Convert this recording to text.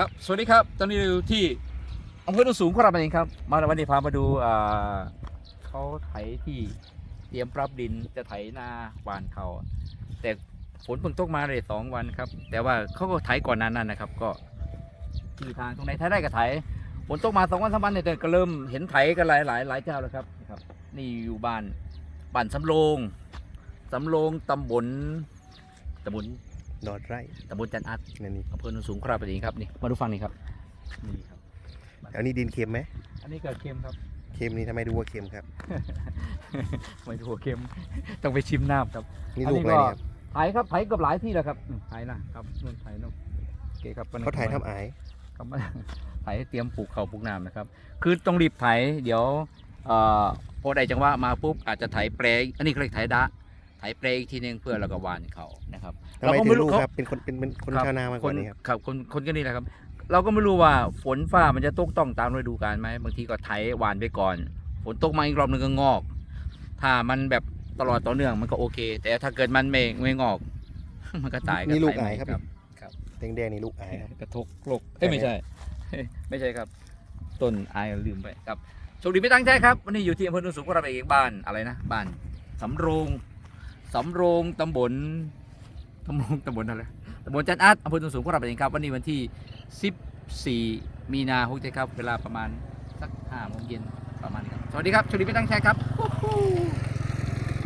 ครับ สวัสดีครับ ตอนนี้อยู่ที่อำเภอโนนสูงของเราเองครับ มาวันนี้พามาดูอ่าเขาไถที่เตรียมปรับดินจะไถนาหวานเขาแต่ฝนเพิ่งตกมาเลยสองวันครับ แต่ว่าเขาก็ไถก่อนหนั้นนั่นนะครับ ก็ที่ทางตรงไหนไถได้ก็ไถฝนตกมาสองวันสามวันเนี่ยแต่ก็เริ่มเห็นไถกันหลายหลายหลายเจ้าแล้วครับนะครับ นี่อยู่บ้านบ้านสำโรงสำโรงตำบลตำบล ดอดไร่ตำบลจันอัดนั่นนี่อำเภอโนนสูงครับเองครับนี่มาดูฟังนี่ครับนี่ครับอันนี้ดินเค็มไหมอันนี้เกิดเค็มครับ เค็มนี่ทำไมดูว่าเค็มครับ ไม่ถูกเค็ม ต้องไปชิมน้ำครับนี่อันลูนี้กอะไรก็เนี่ยครับไถครับไถกับหลายที่แล้วครับอืมไถนะครับนู่นไถนู่นโอเคครับวันนี้ เขาถ่ายทำอายครับมา ไถเตรียมปลูกเขาวปลูกน้ำนะครับ คือต้องรีบไถเดี๋ยวเอ่อพอใดจังหวะมาปุ๊บอาจจะไถเปรย์อันนี้เขาเรียกไถดะ ไถเปรย์อีกทีนึงเพื่อเราก็หวานเขานะครับทำไมเราก็ถึไม่งรู้ลูกเขาครับ เป็นคนเป็นเป็นคนครับชาวนามาคก่อนนนี่ครับ ครับคนคนก็นี่แหละครับ เราก็ไม่รู้ว่าฝนฟ้ามันจะตกต้องตามฤดูกาลไหมบางทีก็ไถหวานไปก่อน ฝนตกมาอีกรอบหนึงก็งอก ถ้ามันแบบตลอดต่อเนื่องมันก็โอเค แต่ถ้าเกิดมันไม่ไม่งอก มันก็ตายนี่ลูกไถใหม่อายครับครับแดงแดงๆนี่ลูกอายครับ กระทกโลกเอ้ยไม่ใช่ ไม่ใช่ครับต้นอายลืมไปครับโชคดีไม่ตั้งใจครับวันนี้อยู่ที่อำเภอโนนสูงของเราเองบ้านอะไรนะบ้านสำโรง สำโรงตำบลตำบลตำบลอะไรตำบลจันอัดอำเภอตุนสูงของเราเองครับ วันนี้วันที่ 14 มีนาหกเจ็ครับ เวลาประมาณสักห้าโมงเย็นประมาณนี้ครับ สวัสดีครับชลิตไม่ตั้งใจครับ